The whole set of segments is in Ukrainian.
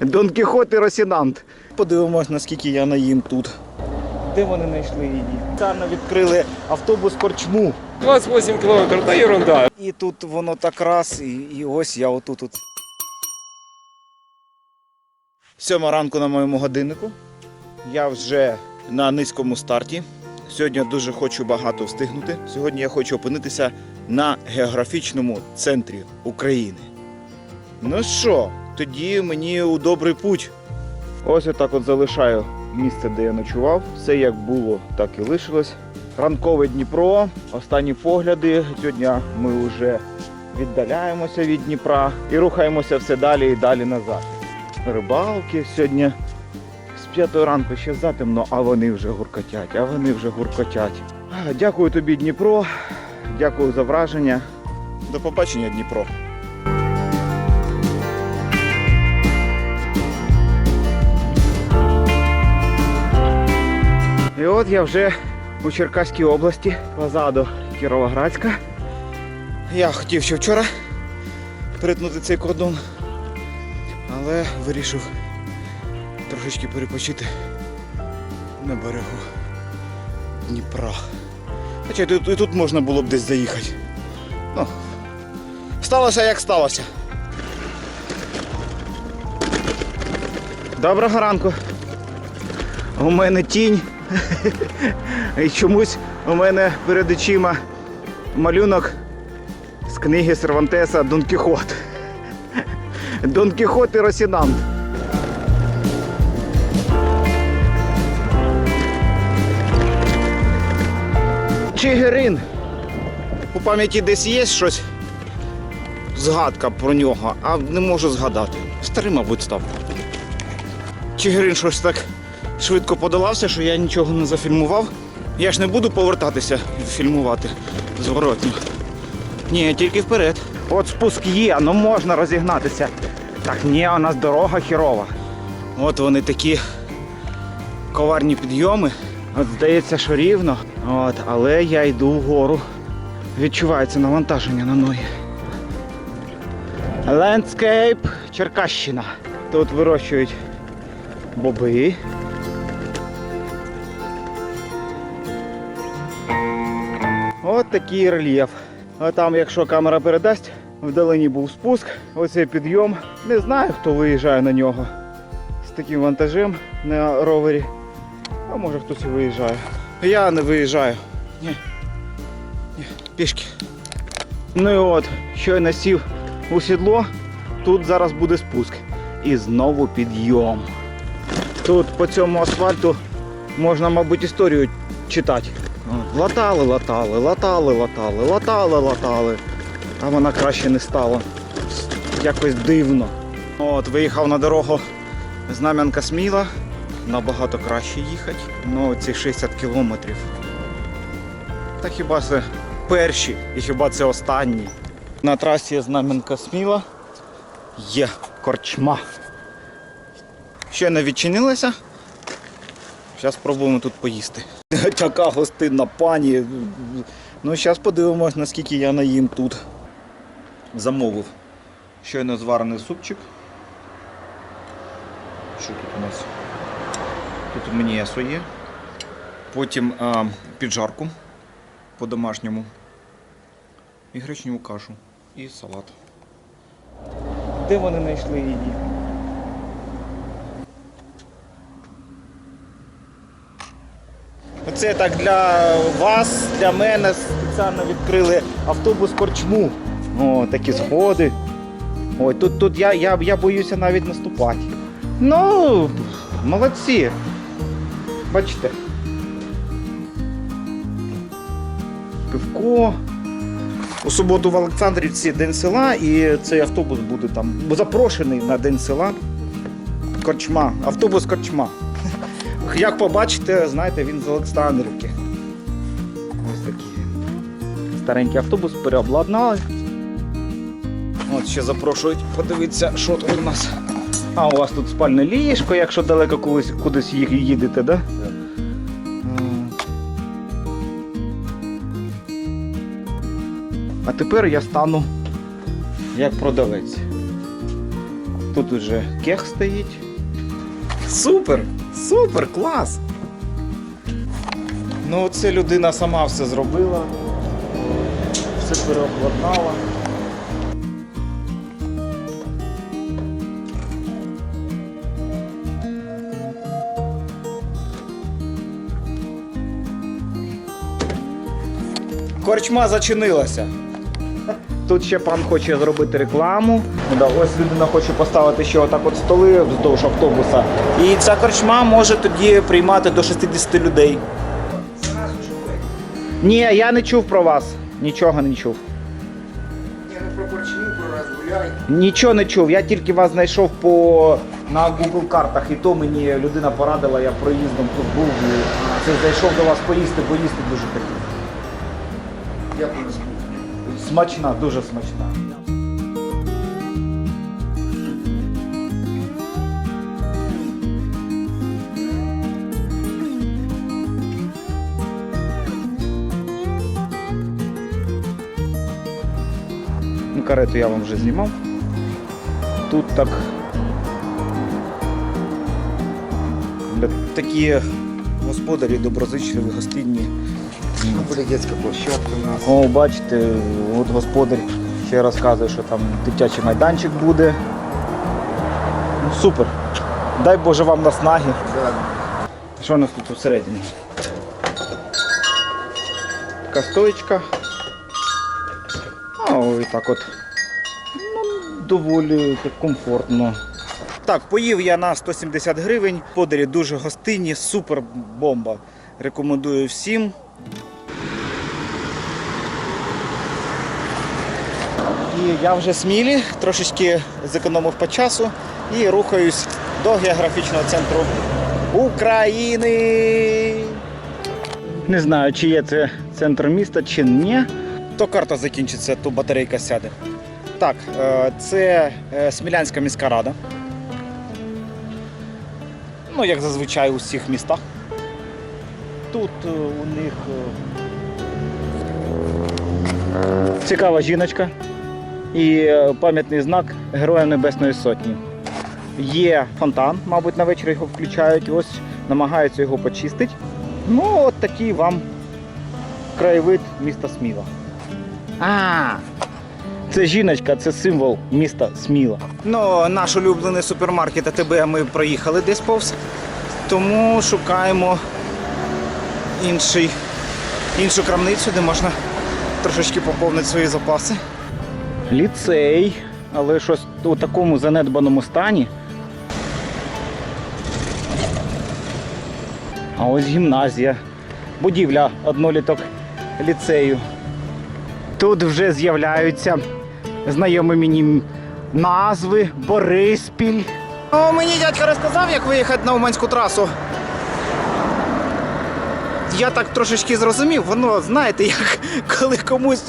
Дон Кіхот і Росінант. Подивимось, наскільки я наїм тут. Де вони знайшли її? Спеціально відкрили автобус корчму. 28 километров, да ерунда. І тут воно так раз, і, і ось я отут. От. Сьома ранку на моєму годиннику. Я вже на низькому старті. Сьогодні дуже хочу багато встигнути. Сьогодні я хочу опинитися на географічному центрі України. Ну що, тоді мені у добрий путь. Ось отак от залишаю місце, де я ночував. Все як було, так і лишилось. Ранкове Дніпро, останні погляди. Сьогодні ми вже віддаляємося від Дніпра і рухаємося все далі і далі назад. Рибалки сьогодні з п'ятої ранку ще затемно, а вони вже гуркотять, а вони вже гуркотять. Дякую тобі, Дніпро. Дякую за враження. До побачення, Дніпро. От я вже у Черкаській області, позаду Кіровоградська. Я хотів ще вчора перетнути цей кордон, але вирішив трошечки перепочити на берегу Дніпра. Хоча і тут, і тут можна було б десь заїхати. Ну, сталося як сталося. Доброго ранку. У мене тінь. І чомусь у мене перед очима малюнок з книги Сервантеса Дон Кіхот. Дон Кіхот і Росінант. Чигирин. У пам'яті десь є щось. Згадка про нього, а не можу згадати. Старий, мабуть, став. Чигирин щось так швидко подолався, що я нічого не зафільмував. Я ж не буду повертатися фільмувати зворотно. Ні, тільки вперед. От спуск є, ну можна розігнатися. Так ні, у нас дорога хірова. От вони такі коварні підйоми. От здається, що рівно. От, але я йду вгору. Відчувається навантаження на ноги. Лендскейп Черкащина. Тут вирощують боби. От такий рельєф. А там, якщо камера передасть, вдалині був спуск, оцей підйом. Не знаю, хто виїжджає на нього з таким вантажем на ровері. А може хтось і виїжджає. Я не виїжджаю. Ні. Ні. Пішки. Ну і от, щойно сів у сідло, тут зараз буде спуск. І знову підйом. Тут по цьому асфальту можна, мабуть, історію читати. Латали, латали, латали, латали, латали, латали. А вона краще не стала. Якось дивно. От, виїхав на дорогу Знам'янка Сміла. Набагато краще їхати. Ну, ці 60 кілометрів. Та хіба це перші і хіба це останні. На трасі Знам'янка Сміла є корчма. Ще не відчинилася. Зараз спробуємо тут поїсти. Така гостинна пані. Ну, зараз подивимось, наскільки я наїм тут. Замовив. Щойно зварений супчик. Що тут у нас? Тут м'ясо є. Потім а, піджарку по-домашньому. І гречневу кашу. І салат. Де вони знайшли її? Це так для вас, для мене спеціально відкрили автобус корчму. О, такі сходи. Ой, тут, тут я, я, я боюся навіть наступати. Ну, молодці. Бачите. Пивко. У суботу в Олександрівці День села і цей автобус буде там запрошений на День села. Корчма. Автобус корчма. Як побачите, знаєте, він з Олександрівки. Ось такий. Старенький автобус переобладнали. От ще запрошують подивитися, що тут у нас. А, у вас тут спальне ліжко, якщо далеко кудись, кудись їдете, да? М. А тепер я стану як продавець. Тут уже кех стоїть. Супер! Супер, клас! Ну, це людина сама все зробила. Все переобладнала. Корчма зачинилася. Тут ще пан хоче зробити рекламу. Да, ось людина хоче поставити ще отак от столи вздовж автобуса. І ця корчма може тоді приймати до 60 людей. Ні, я не чув про вас. Нічого не чув. Я ну про корчму про раз гуляй. Нічого не чув. Я тільки вас знайшов по на Google картах, і то мені людина порадила, я проїздом тут був. І це зайшов до вас поїсти, бо їсти дуже хотів. Нас Смачна, дуже смачна. Ну, карету я вам вже знімав. Тут так. Такі господарі доброзичливі, гостинні. Буде дитяча площадка у нас. О, бачите, от господар ще розказує, що там дитячий майданчик буде. Ну, супер. Дай Боже вам наснаги. Да. Що у нас тут всередині? Така стоечка. А ой, так от. Ну, доволі так комфортно. Так, поїв я на 170 гривень. Подарі дуже гостинні, супер бомба. Рекомендую всім. І я вже смілі, трошечки зекономив по часу і рухаюсь до географічного центру України. Не знаю, чи є це центр міста, чи ні. То карта закінчиться, то батарейка сяде. Так, е, це е, Смілянська міська рада. Ну, як зазвичай у всіх містах. Тут е, у них е, цікава жіночка і е, пам'ятний знак Героям Небесної Сотні. Є фонтан, мабуть, на вечір його включають, ось намагаються його почистити. Ну, от такий вам краєвид міста Сміла. А, це жіночка, це символ міста Сміла. Ну, наш улюблений супермаркет АТБ ми проїхали десь повз. Тому шукаємо інший, іншу крамницю, де можна трошечки поповнити свої запаси. Ліцей, але щось у такому занедбаному стані. А ось гімназія. Будівля одноліток ліцею. Тут вже з'являються знайомі мені назви, Бориспіль. О, мені дядько розказав, як виїхати на Уманську трасу. Я так трошечки зрозумів, воно, знаєте, як коли комусь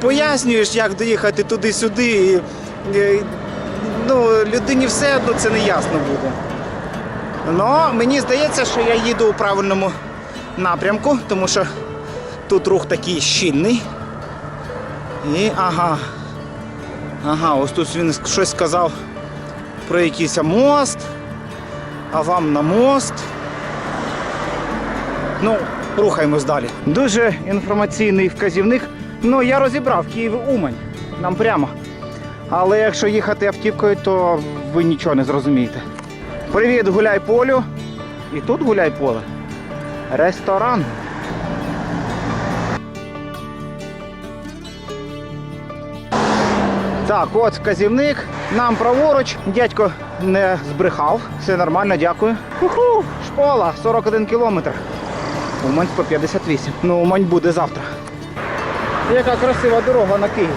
пояснюєш, як доїхати туди-сюди, ну, людині все одно це не ясно буде. Ну, мені здається, що я їду у правильному напрямку, тому що тут рух такий щільний. І ага. Ага, ось тут він щось сказав про якийсь мост, а вам на мост. Ну, рухаємось далі. Дуже інформаційний вказівник. Ну, я розібрав Київ Умань. Нам прямо. Але якщо їхати автівкою, то ви нічого не зрозумієте. Привіт, гуляй полю. І тут гуляй поле. Ресторан. Так, от вказівник. Нам праворуч. Дядько не збрехав. Все нормально, дякую. Уху, школа, 41 кілометр. Умань 158. Ну, Умань буде завтра. Яка красива дорога на Київ.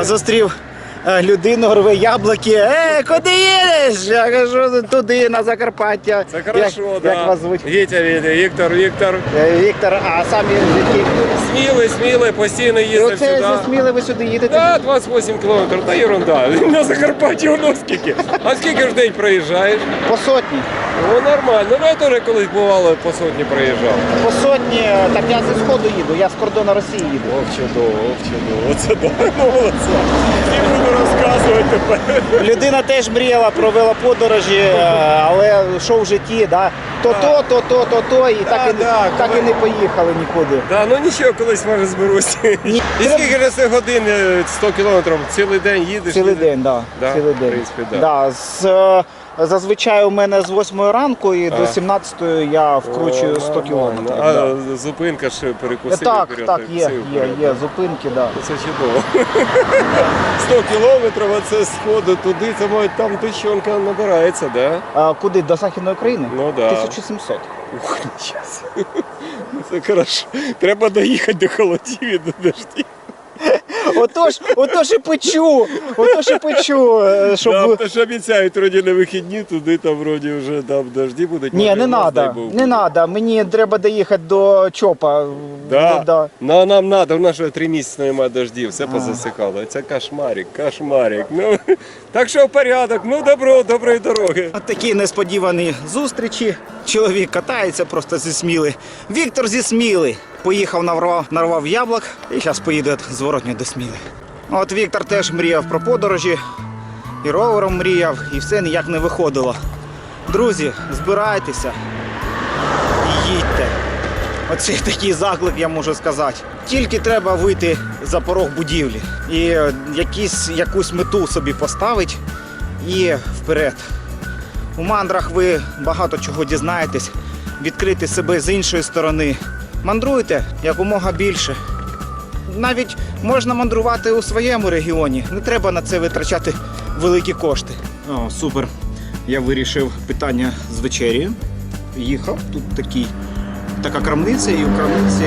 Зустрів е, людину, рве яблуки. Е, куди їдеш? Я кажу, туди, на Закарпаття. Це хорошо, як, да. як вас звуть? Вітя, Вітя, Віктор, Віктор. Е, Віктор, а самі звідки? Смілий, смілий, постійно їздив оце сюди. зі Сміли ви сюди їдете? Да, 28 кілометрів, та ерунда. На Закарпатті воно скільки. А скільки ж день проїжджаєш? По сотні. Ну нормально. Ну я теж колись бувало по сотні проїжджав. По сотні, так я зі сходу їду, я з кордону Росії їду. Ох, чудово, ох, чудово. Оце да, молодця. Людина теж мріяла про велоподорожі, е, але що в житті, да? то то, то то, то то, і так, і, да, так коли- і не поїхали нікуди. Да, ну нічого, колись може зберусь. Ні. І скільки це годин е, 100 кілометрів? Цілий день їдеш? Цілий їдеш? день, да. Да, Цілий в принципі, да. Да, з, е, зазвичай у мене з 8 ранку і до А. 17 я вкручую 100 кілометрів. А да. зупинка ж перекусив. Так, вперед, так, є, є, є зупинки, да. Це чудово. 100 кілометрів, а це сходу туди, це мабуть, там тучонка набирається, да? А, куди? До Західної України? Ну да. 1700. Ух, час. Це хорошо. Треба доїхати до холодів і до дождів. Отож, отож і печу, отож і печу, е, щоб... Да, то ж обіцяють вроді на вихідні, туди там вроді вже там дожді будуть. Ні, може, не у нас, дай треба, Бог, не треба. Мені треба доїхати до ЧОПа. Да. Ну, да. Ну нам треба, у нас вже три місяці немає дождів, все позасикало. Це кошмарик, кошмарик. Ну, так що порядок, ну добро, доброї дороги. От такі несподівані зустрічі. Чоловік катається просто зі Сміли. Віктор зі Сміли. Поїхав, нарвав, нарвав яблук і зараз поїде зворотньо до Сміли. От Віктор теж мріяв про подорожі, і ровером мріяв, і все ніяк не виходило. Друзі, збирайтеся і їдьте. Оце такий заклик, я можу сказати. Тільки треба вийти за порог будівлі і якісь, якусь мету собі поставити і вперед. У мандрах ви багато чого дізнаєтесь, відкрити себе з іншої сторони. Мандруйте якомога більше. Навіть можна мандрувати у своєму регіоні. Не треба на це витрачати великі кошти. О, супер. Я вирішив питання з вечерію. Їхав тут такий, така крамниця, і у крамниці,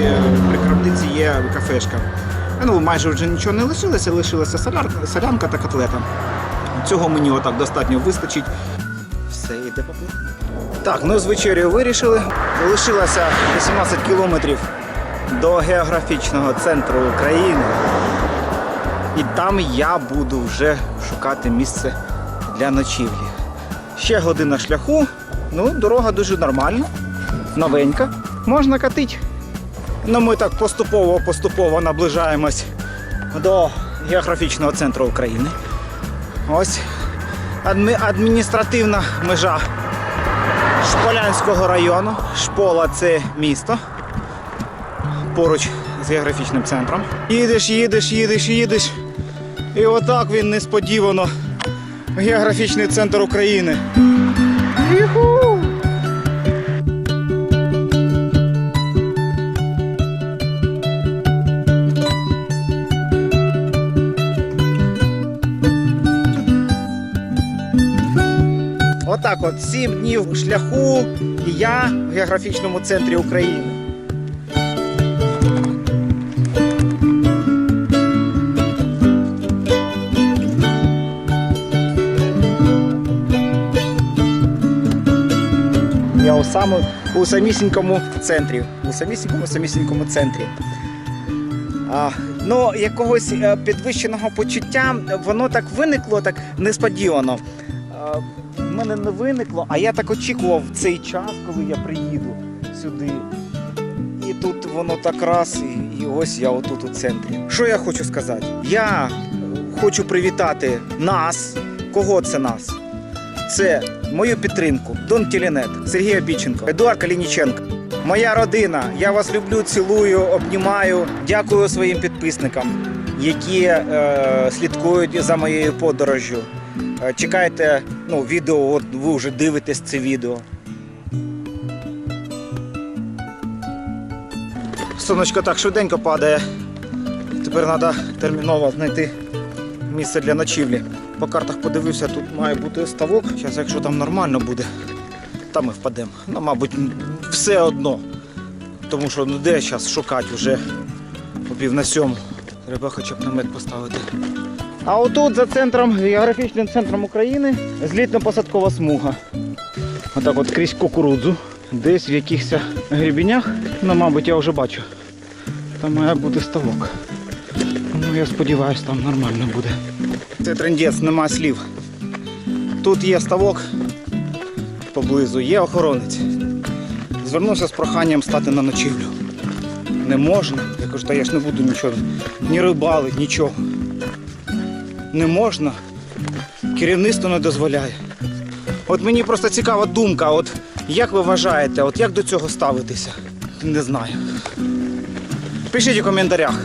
при крамниці є кафешка. Ну, майже вже нічого не лишилося, лишилася солянка та котлета. Цього мені отак достатньо вистачить. Все, йде поплив. Так, ну з вечерю вирішили. Лишилося 18 кілометрів до географічного центру України. І там я буду вже шукати місце для ночівлі. Ще година шляху. Ну, дорога дуже нормальна, новенька. Можна катити. Ну, ми так поступово-поступово наближаємось до географічного центру України. Ось адміністративна межа Шполянського району. Шпола це місто поруч з географічним центром. Їдеш, їдеш, їдеш, їдеш. І отак він несподівано. в Географічний центр України. Юху! Отак от сім днів шляху, і я в географічному центрі України. Я у, саму, у самісінькому центрі. У самісінькому самісінькому центрі. А, ну, якогось е, підвищеного почуття воно так виникло так несподівано. Мене не виникло, а я так очікував цей час, коли я приїду сюди. І тут воно так раз, і, і ось я отут у центрі. Що я хочу сказати? Я хочу привітати нас. Кого це нас? Це мою підтримку, Дон Тілінет, Сергій Обіченко, Едуард Калініченко. Моя родина. Я вас люблю, цілую, обнімаю. Дякую своїм підписникам, які е, слідкують за моєю подорожжю. Е, чекайте ну, відео, от ви вже дивитесь це відео. Сонечко так швиденько падає. Тепер треба терміново знайти місце для ночівлі. По картах подивився, тут має бути ставок. Зараз, якщо там нормально буде, там ми впадемо. Ну, мабуть, все одно. Тому що ну де зараз шукати вже по пів на сьому. Треба хоча б намет поставити. А отут за центром, географічним центром України, злітно-посадкова смуга. Отак от крізь кукурудзу. Десь в якихось грібінях, ну, мабуть, я вже бачу. Там має бути ставок. Ну, я сподіваюся, там нормально буде. Це трендець, нема слів. Тут є ставок поблизу, є охоронець. Звернувся з проханням стати на ночівлю. Не можна. Я кажу, та я ж не буду нічого, ні рибалить, нічого. Не можна, керівництво не дозволяє. От мені просто цікава думка, от як ви вважаєте, от як до цього ставитися? Не знаю. Пишіть у коментарях.